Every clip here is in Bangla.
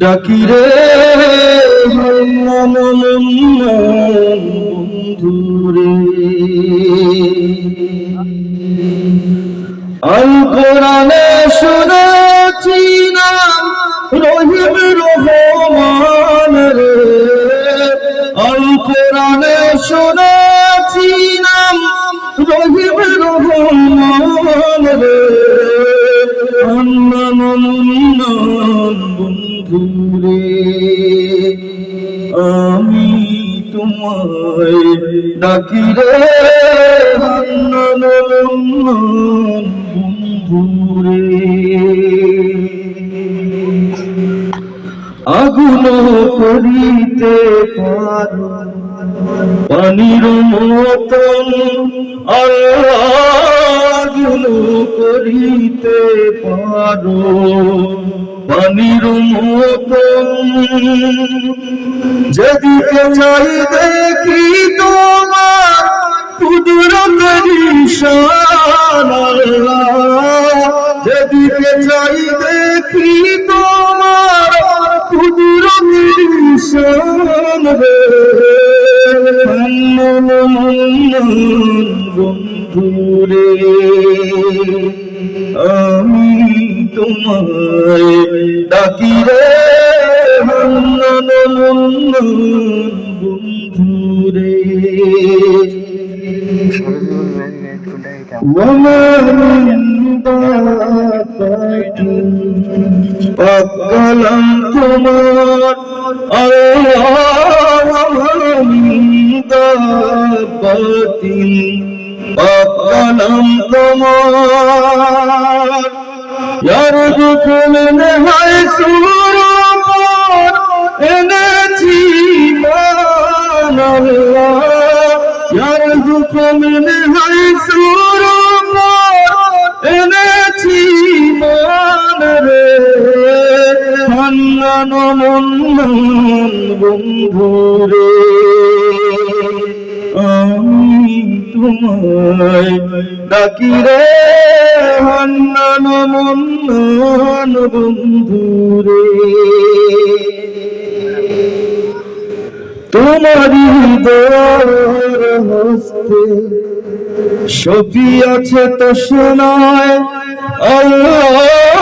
ডাকি রে, বন্ধুরে। আল কোরআনে শুনেছি নাম রহিম রহমান রে। আল কোরআনে শুনেছি নাম রহিম তোমায় ডাকি রে বন্ধুরে। আগুন করিতে পারো পানির মতন আগুন করিতে পারো। পানির মতন যেদিকে চাই দেখি তোমার কুদরতের যেদিকে চাই দেখি তোমার কুদরতের রে বন্ধুরে আমি তোমায় ডাকি রে বন্ধুরে। পাকলাম তোমার বাতিল অকলম তোমার। يرزقنا حيث হান্নান মন্নন বন্ধু রে আমি তোমায় ডাকি রে, হান্নান মন্নন বন্ধু রে তোমারি হস্তে সফি আছে তো শোনায় আল্লাহ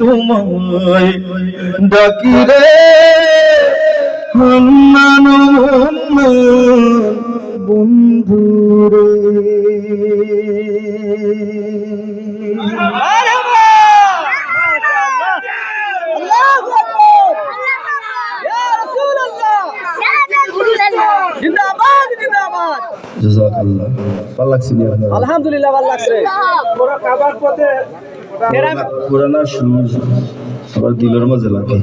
তোমায় ডাকি রে। হন্নান বন্ধু রে। জাজাকাল্লাহ। ভালো লাগছে আলহামদুলিল্লাহ ভালো লাগছে। কাবার পথে পুরানা সুর আবার দিলের মাঝে লাগে